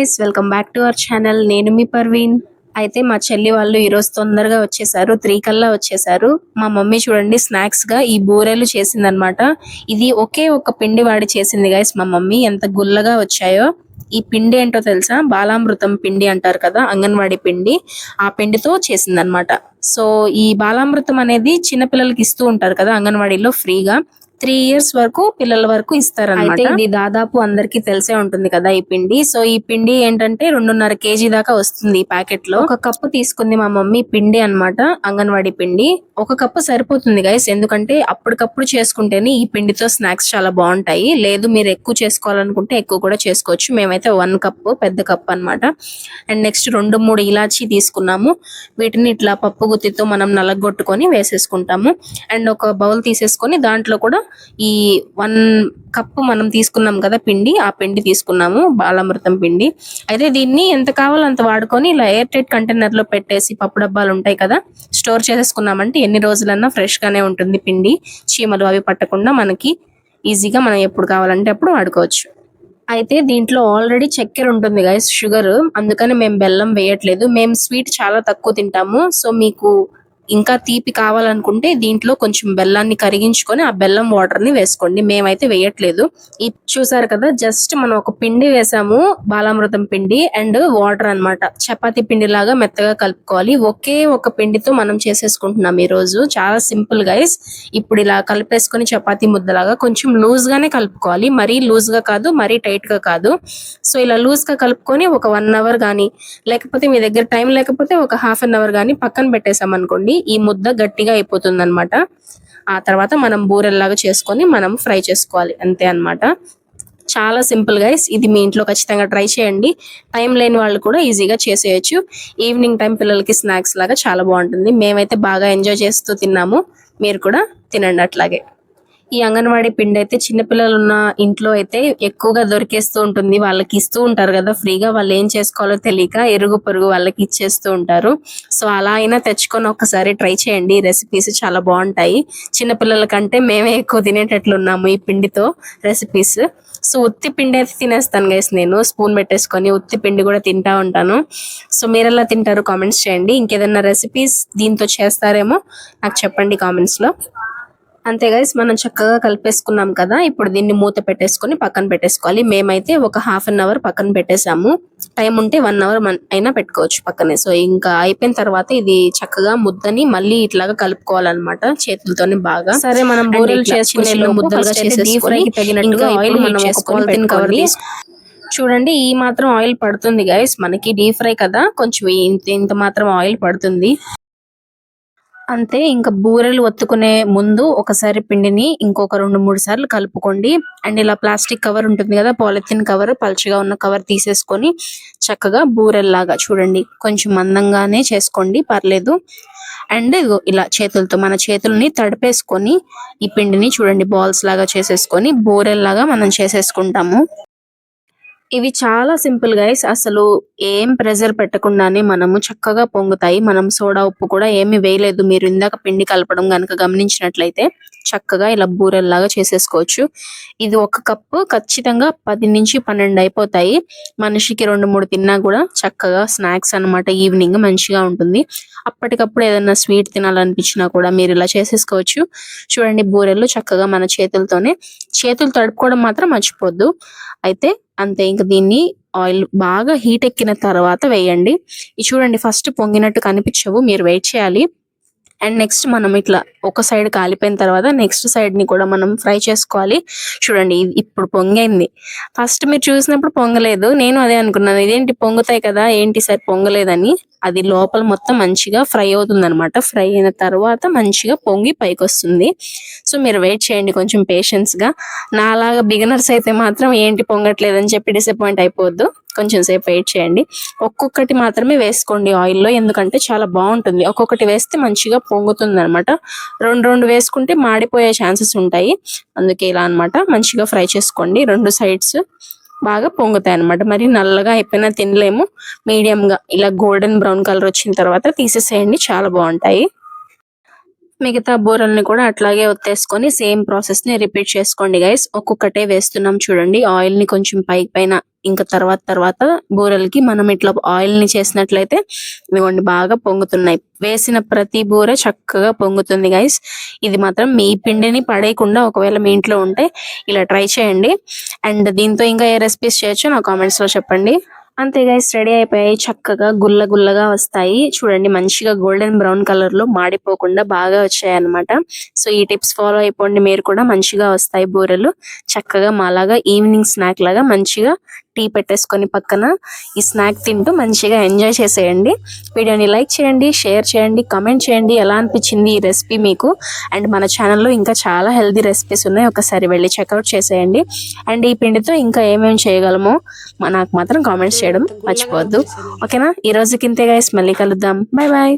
Guys welcome back to our channel నేను మీ పర్వీన్ అయితే మా చెల్లి వాళ్ళు ఈరోజు తొందరగా వచ్చేసారు త్రీ కల్లా వచ్చేసారు. మా మమ్మీ చూడండి స్నాక్స్గా ఈ బూరెలు చేసిందనమాట ఇది ఒకే ఒక పిండి వాడి చేసింది గైస్ మా మమ్మీ. ఎంత గుల్లగా వచ్చాయో. ఈ పిండి ఏంటో తెలుసా? బాలామృతం పిండి అంటారు కదా అంగన్వాడి పిండి. ఆ పిండితో చేసిందనమాట సో ఈ బాలామృతం అనేది చిన్నపిల్లలకి ఇస్తూ ఉంటారు కదా అంగన్వాడీలో ఫ్రీగా త్రీ ఇయర్స్ వరకు పిల్లల వరకు ఇస్తారన్నమాట. ఇది దాదాపు అందరికి తెలిసే ఉంటుంది కదా ఈ పిండి. సో ఈ పిండి ఏంటంటే రెండున్నర కేజీ దాకా వస్తుంది ఈ ప్యాకెట్లో ఒక కప్పు తీసుకుంది మా మమ్మీ పిండి అన్నమాట అంగన్వాడి పిండి. ఒక కప్పు సరిపోతుంది గైస్ ఎందుకంటే అప్పటికప్పుడు చేసుకుంటేనే ఈ పిండితో స్నాక్స్ చాలా బాగుంటాయి. లేదు మీరు ఎక్కువ చేసుకోవాలనుకుంటే ఎక్కువ కూడా చేసుకోవచ్చు. మేమైతే వన్ కప్ పెద్ద కప్ అన్నమాట. అండ్ నెక్స్ట్ రెండు మూడు ఇలాచీ తీసుకున్నాము. వీటిని ఇట్లా పప్పు గుత్తితో మనం నలగొట్టుకొని వేసేసుకుంటాము. అండ్ ఒక బౌల్ తీసేసుకొని దాంట్లో కూడా ఈ వన్ కప్పు మనం తీసుకున్నాం కదా పిండి ఆ పిండి తీసుకున్నాము బాలామృతం పిండి. అయితే దీన్ని ఎంత కావాలో అంత వాడుకొని ఇలా ఎయిర్ టైట్ కంటైనర్లో పెట్టేసి పప్పు డబ్బాలు ఉంటాయి కదా స్టోర్ చేసేసుకున్నామంటే ఎన్ని రోజులన్నా ఫ్రెష్ గానే ఉంటుంది పిండి. చీమలు అవి పట్టకుండా మనకి ఈజీగా మనం ఎప్పుడు కావాలంటే అప్పుడు వాడుకోవచ్చు. అయితే దీంట్లో ఆల్రెడీ చక్కెర ఉంటుంది గైస్ షుగర్ అందుకని మేము బెల్లం వేయట్లేదు. మేము స్వీట్ చాలా తక్కువ తింటాము. సో మీకు ఇంకా తీపి కావాలనుకుంటే దీంట్లో కొంచెం బెల్లాన్ని కరిగించుకొని ఆ బెల్లం వాటర్ని వేసుకోండి. మేమైతే వేయట్లేదు. ఈ చూసారు కదా జస్ట్ మనం ఒక పిండి వేసాము బాలామృతం పిండి అండ్ వాటర్ అన్నమాట. చపాతీ పిండి లాగా మెత్తగా కలుపుకోవాలి. ఒకే ఒక పిండితో మనం చేసేసుకుంటున్నాం ఈ రోజు చాలా సింపుల్ గైస్ ఇప్పుడు ఇలా కలిపేసుకొని చపాతీ ముద్దలాగా కొంచెం లూజ్ గానే కలుపుకోవాలి. మరీ లూజ్గా కాదు మరీ టైట్గా కాదు. సో ఇలా లూజ్గా కలుపుకొని ఒక వన్ అవర్ కానీ లేకపోతే మీ దగ్గర టైం లేకపోతే ఒక హాఫ్ అన్ అవర్ కానీ పక్కన పెట్టేసాం అనుకోండి ఈ ముద్ద గట్టిగా అయిపోతుంది అనమాట ఆ తర్వాత మనం బూరెల్లాగా చేసుకొని మనం ఫ్రై చేసుకోవాలి. అంతే అన్నమాట. చాలా సింపుల్ గైస్. ఇది మీ ఇంట్లో ఖచ్చితంగా ట్రై చేయండి. టైం లేని వాళ్ళు కూడా ఈజీగా చేసేయచ్చు. ఈవినింగ్ టైం పిల్లలకి స్నాక్స్ లాగా చాలా బాగుంటుంది. మేమైతే బాగా ఎంజాయ్ చేస్తూ తిన్నాము. మీరు కూడా తినండి అట్లాగే. ఈ అంగన్వాడీ పిండి అయితే చిన్నపిల్లలు ఉన్న ఇంట్లో అయితే ఎక్కువగా దొరికేస్తూ ఉంటుంది. వాళ్ళకి ఇస్తూ ఉంటారు కదా ఫ్రీగా వాళ్ళు ఏం చేసుకోవాలో తెలియక ఎరుగు పొరుగు వాళ్ళకి ఇచ్చేస్తూ ఉంటారు. సో అలా అయినా తెచ్చుకొని ఒకసారి ట్రై చేయండి. ఈ రెసిపీస్ చాలా బాగుంటాయి. చిన్నపిల్లల కంటే మేమే ఎక్కువ తినేటట్లు ఉన్నాము ఈ పిండితో రెసిపీస్ సో ఉత్తి పిండి అయితే తినేస్తాను గైస్ నేను. స్పూన్ పెట్టేసుకొని ఉత్తి పిండి కూడా తింటా ఉంటాను. సో మీరు ఎలా తింటారు కామెంట్స్ చేయండి. ఇంకేదైనా రెసిపీస్ దీంతో చేస్తారేమో నాకు చెప్పండి కామెంట్స్లో. అంతే గైస్ మనం చక్కగా కలిపేసుకున్నాం కదా. ఇప్పుడు దీన్ని మూత పెట్టేసుకొని పక్కన పెట్టేసుకోవాలి. మేమైతే ఒక హాఫ్ అన్ అవర్ పక్కన పెట్టేసాము టైం ఉంటే వన్ అవర్ అయినా పెట్టుకోవచ్చు పక్కనే. సో ఇంకా అయిపోయిన తర్వాత ఇది చక్కగా ముద్దని మళ్ళీ ఇట్లాగా కలుపుకోవాలన్నమాట చేతులతోని బాగా. సరే మనం బూరెలు చేసుకునే ముద్దలుగా చేసేసుకొని తగినట్టుగా ఆయిల్ మనం పాలిథిన్ కవర్ చూడండి ఈ మాత్రం ఆయిల్ పడుతుంది గైస్ మనకి డీప్ ఫ్రై కదా. కొంచెం ఇంత ఇంత మాత్రం ఆయిల్ పడుతుంది. అంతే ఇంకా బూరెలు ఒత్తుకునే ముందు ఒకసారి పిండిని ఇంకొక రెండు మూడు సార్లు కలుపుకోండి. అండ్ ఇలా ప్లాస్టిక్ కవర్ ఉంటుంది కదా పాలిథిన్ కవర్ పలుచగా ఉన్న కవర్ తీసేసుకొని చక్కగా బూరెల్లాగా చూడండి. కొంచెం మందంగానే చేసుకోండి పర్లేదు. అండ్ ఇలా చేతులతో మన చేతుల్ని తడిపేసుకొని ఈ పిండిని చూడండి బాల్స్ లాగా చేసేసుకొని బూరెల్లాగా మనం చేసేసుకుంటాము. ఇవి చాలా సింపుల్ గైస్. అసలు ఏం ప్రెజర్ పెట్టకుండానే మనము చక్కగా పొంగుతాయి. మనం సోడా ఉప్పు కూడా ఏమి వేయలేదు. మీరు ఇందాక పిండి కలపడం కనుక గమనించినట్లయితే చక్కగా ఇలా బూరెల్లాగా చేసేసుకోవచ్చు. ఇది ఒక కప్పు ఖచ్చితంగా పది నుంచి పన్నెండు అయిపోతాయి. మనిషికి రెండు మూడు తిన్నా కూడా చక్కగా స్నాక్స్ అన్నమాట ఈవినింగ్ మంచిగా ఉంటుంది. అప్పటికప్పుడు ఏదైనా స్వీట్ తినాలనిపించినా కూడా మీరు ఇలా చేసేసుకోవచ్చు. చూడండి బూరెలు చక్కగా మన చేతులతోనే. చేతులు తడుపుకోవడం మాత్రం మర్చిపోద్దు. అయితే అంతే ఇంకా దీన్ని ఆయిల్ బాగా హీట్ ఎక్కిన తర్వాత వేయండి. ఇది చూడండి ఫస్ట్ పొంగినట్టు కనిపించవు మీరు వెయిట్ చేయాలి. అండ్ నెక్స్ట్ మనం ఇట్లా ఒక సైడ్ కాలిపోయిన తర్వాత నెక్స్ట్ సైడ్ని కూడా మనం ఫ్రై చేసుకోవాలి. చూడండి ఇది ఇప్పుడు పొంగైంది. ఫస్ట్ మీరు చూసినప్పుడు పొంగలేదు నేను అదే అనుకున్నాను ఇదేంటి పొంగుతాయి కదా ఏంటి సార్ పొంగలేదని. అది లోపల మొత్తం మంచిగా ఫ్రై అవుతుంది అనమాట ఫ్రై అయిన తర్వాత మంచిగా పొంగి పైకి వస్తుంది సో మీరు వెయిట్ చేయండి కొంచెం పేషెన్స్గా నాలాగా బిగినర్స్ అయితే మాత్రం ఏంటి పొంగట్లేదని చెప్పి డిసప్పాయింట్ అయిపోవద్దు. కొంచెం సేపు వెయిట్ చేయండి. ఒక్కొక్కటి మాత్రమే వేసుకోండి ఆయిల్లో ఎందుకంటే చాలా బాగుంటుంది. ఒక్కొక్కటి వేస్తే మంచిగా పొంగుతుంది అనమాట రెండు రెండు వేసుకుంటే మాడిపోయే ఛాన్సెస్ ఉంటాయి. అందుకే ఇలా అన్నమాట. మంచిగా ఫ్రై చేసుకోండి. రెండు సైడ్స్ బాగా పొంగుతాయి అనమాట మరి నల్లగా అయిపోయినా తినలేము. మీడియం గా ఇలా గోల్డెన్ బ్రౌన్ కలర్ వచ్చిన తర్వాత తీసేసేయండి. చాలా బాగుంటాయి. మిగతా బూరల్ని కూడా అట్లాగే ఒత్తేసుకొని సేమ్ ప్రాసెస్ని రిపీట్ చేసుకోండి గైస్. ఒక్కొక్కటే వేస్తున్నాం చూడండి. ఆయిల్ని కొంచెం పై పైన ఇంకా తర్వాత తర్వాత బూరెలకి మనం ఇట్లా ఆయిల్ని చేసినట్లయితే ఇదిగోండి బాగా పొంగుతున్నాయి. వేసిన ప్రతి బూర చక్కగా పొంగుతుంది గైస్. ఇది మాత్రం మీ పిండిని పడేయకుండా ఒకవేళ మీ ఇంట్లో ఉంటే ఇలా ట్రై చేయండి. అండ్ దీంతో ఇంకా ఏ రెసిపీస్ చేయొచ్చో నా కామెంట్స్లో చెప్పండి. అంతే గైస్ రెడీ అయిపోయాయి. చక్కగా గుల్ల గుల్లగా వస్తాయి. చూడండి మంచిగా గోల్డెన్ బ్రౌన్ కలర్లో మాడిపోకుండా బాగా వచ్చాయి అన్నమాట సో ఈ టిప్స్ ఫాలో అయిపోండి. మీరు కూడా మంచిగా వస్తాయి బూరెలు. చక్కగా మాలాగా ఈవినింగ్ స్నాక్ లాగా మంచిగా టీ పెట్టేసుకొని పక్కన ఈ స్నాక్ తింటూ మంచిగా ఎంజాయ్ చేసేయండి. వీడియోని లైక్ చేయండి షేర్ చేయండి కమెంట్ చేయండి. ఎలా అనిపించింది ఈ రెసిపీ మీకు? అండ్ మన ఛానల్లో ఇంకా చాలా హెల్దీ రెసిపీస్ ఉన్నాయి. ఒకసారి వెళ్ళి చెక్అవుట్ చేసేయండి. అండ్ ఈ పిండితో ఇంకా ఏమేమి చేయగలమో నాకు మాత్రం కామెంట్స్ చేయడం మర్చిపోవద్దు. ఓకేనా? ఈ రోజుకి ఇంతే గైస్ మళ్ళీ కలుద్దాం. Bye bye